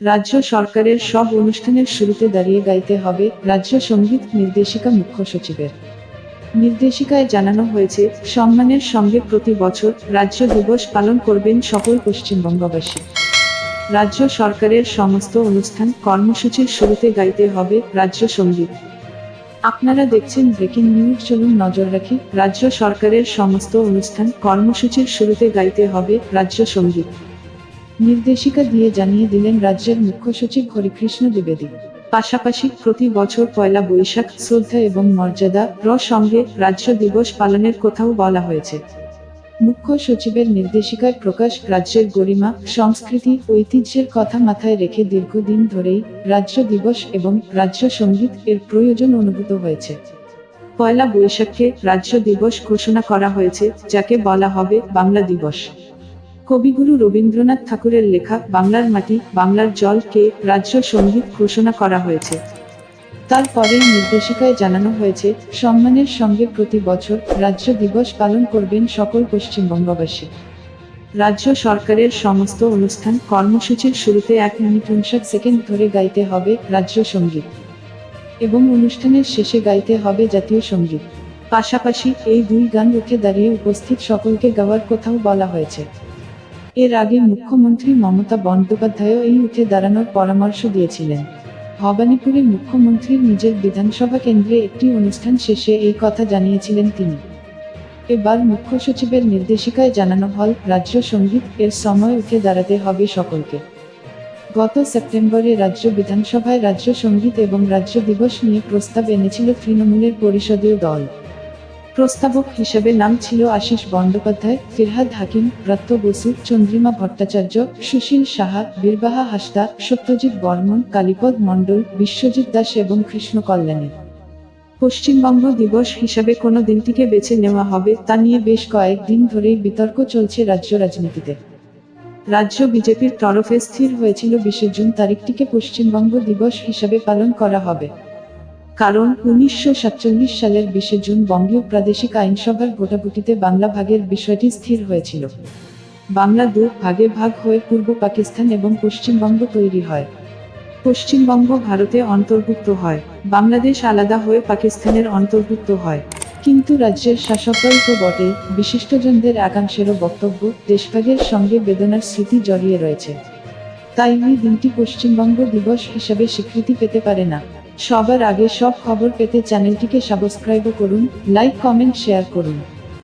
রাজ্য সরকারের সব অনুষ্ঠানের শুরুতে দাঁড়িয়ে গাইতে হবে রাজ্য সংগীত নির্দেশিকা মুখ্য সচিবের। নির্দেশিকায় জানানো হয়েছে, সম্মানের সঙ্গে প্রতি বছর রাজ্য দিবস পালন করবেন সকল পশ্চিমবঙ্গবাসী। রাজ্য সরকারের সমস্ত অনুষ্ঠান কর্মসূচির শুরুতে গাইতে হবে রাজ্য সংগীত আপনারা দেখছেন ব্রেকিং নিউজ, চলুন নজর রাখি, রাজ্য সরকারের সমস্ত অনুষ্ঠান কর্মসূচির শুরুতে গাইতে হবে রাজ্য সংগীত নির্দেশিকা দিয়ে জানিয়ে দিলেন রাজ্যের মুখ্য সচিব হরিকৃষ্ণ দ্বিবেদী। পাশাপাশি প্রতি বছর পয়লা বৈশাখ শ্রদ্ধা এবং মর্যাদা র সঙ্গে রাজ্য দিবস পালনের কথাও বলা হয়েছে। মুখ্য সচিবের নির্দেশিকায় প্রকাশ রাজ্যের গরিমা, সংস্কৃতি, ঐতিহ্যের কথা মাথায় রেখে দীর্ঘদিন ধরেই রাজ্য দিবস এবং রাজ্য সংগীত এর প্রয়োজন অনুভূত হয়েছে। পয়লা বৈশাখকে রাজ্য দিবস ঘোষণা করা হয়েছে, যাকে বলা হবে বাংলা দিবস। কবিগুরু রবীন্দ্রনাথ ঠাকুরের লেখা বাংলার মাটি, বাংলার জলকে রাজ্য সংগীত ঘোষণা করা হয়েছে। তারপরেই নির্দেশিকায় জানানো হয়েছে, সম্মানের সঙ্গে প্রতি বছর রাজ্য দিবস পালন করবেন সকল পশ্চিমবঙ্গবাসী। রাজ্য সরকারের সমস্ত অনুষ্ঠান কর্মসূচির শুরুতে এক মিনিট উনষাট সেকেন্ড ধরে গাইতে হবে রাজ্য সংগীত এবং অনুষ্ঠানের শেষে গাইতে হবে জাতীয় সংগীত পাশাপাশি এই দুই গান উঠে দাঁড়িয়ে উপস্থিত সকলকে গাওয়ার কথাও বলা হয়েছে। এর আগে মুখ্যমন্ত্রী মমতা বন্দ্যোপাধ্যায়ও এই উঠে দাঁড়ানোর পরামর্শ দিয়েছিলেন। ভবানীপুরে মুখ্যমন্ত্রীর নিজের বিধানসভা কেন্দ্রে একটি অনুষ্ঠান শেষে এই কথা জানিয়েছিলেন তিনি। এবার মুখ্য সচিবের নির্দেশিকায় জানানো হল, রাজ্য সংগীত এর সময় উঠে দাঁড়াতে হবে সকলকে। গত সেপ্টেম্বরে রাজ্য বিধানসভায় রাজ্য সংগীত এবং রাজ্য দিবস নিয়ে প্রস্তাব এনেছিল তৃণমূলের পরিষদীয় দল। প্রস্তাবক হিসেবে নাম ছিল আশিস বন্দ্যোপাধ্যায়, ফিরহাদ হাকিম ব্রত্য বসু, চন্দ্রিমা ভট্টাচার্য, সুশীল সাহা, বীরবাহা হাসদা সত্যজিৎ বর্মন, কালীপদ মণ্ডল, বিশ্বজিৎ দাস এবং কৃষ্ণ কল্যাণী। পশ্চিমবঙ্গ দিবস হিসাবে কোনো দিনটিকে বেছে নেওয়া হবে তা নিয়ে বেশ কয়েক দিন ধরেই বিতর্ক চলছে রাজ্য রাজনীতিতে। রাজ্য বিজেপির তরফে স্থির হয়েছিল বিশে জুন তারিখটিকে পশ্চিমবঙ্গ দিবস হিসাবে পালন করা হবে। কারণ উনিশশো সাতচল্লিশ সালের বিশে জুন বঙ্গীয় প্রাদেশিক আইনসভার ভোটাভুটিতে বাংলা ভাগের বিষয়টি স্থির হয়েছিল। বাংলা দু ভাগে ভাগ হয়ে পূর্ব পাকিস্তান এবং পশ্চিমবঙ্গ তৈরি হয়। পশ্চিমবঙ্গ ভারতে অন্তর্ভুক্ত হয়। বাংলাদেশ আলাদা হয়ে পাকিস্তানের অন্তর্ভুক্ত হয়। কিন্তু রাজ্যের শাসকদল তো বটে বিশিষ্টজনদের একাংশেরও বক্তব্য, দেশভাগের সঙ্গে বেদনার স্মৃতি জড়িয়ে রয়েছে। তাই এই দিনটি পশ্চিমবঙ্গ দিবস হিসাবে স্বীকৃতি পেতে পারে না। সবার আগে সব খবর পেতে চ্যানেলটিকে সাবস্ক্রাইব করুন লাইক কমেন্ট শেয়ার করুন।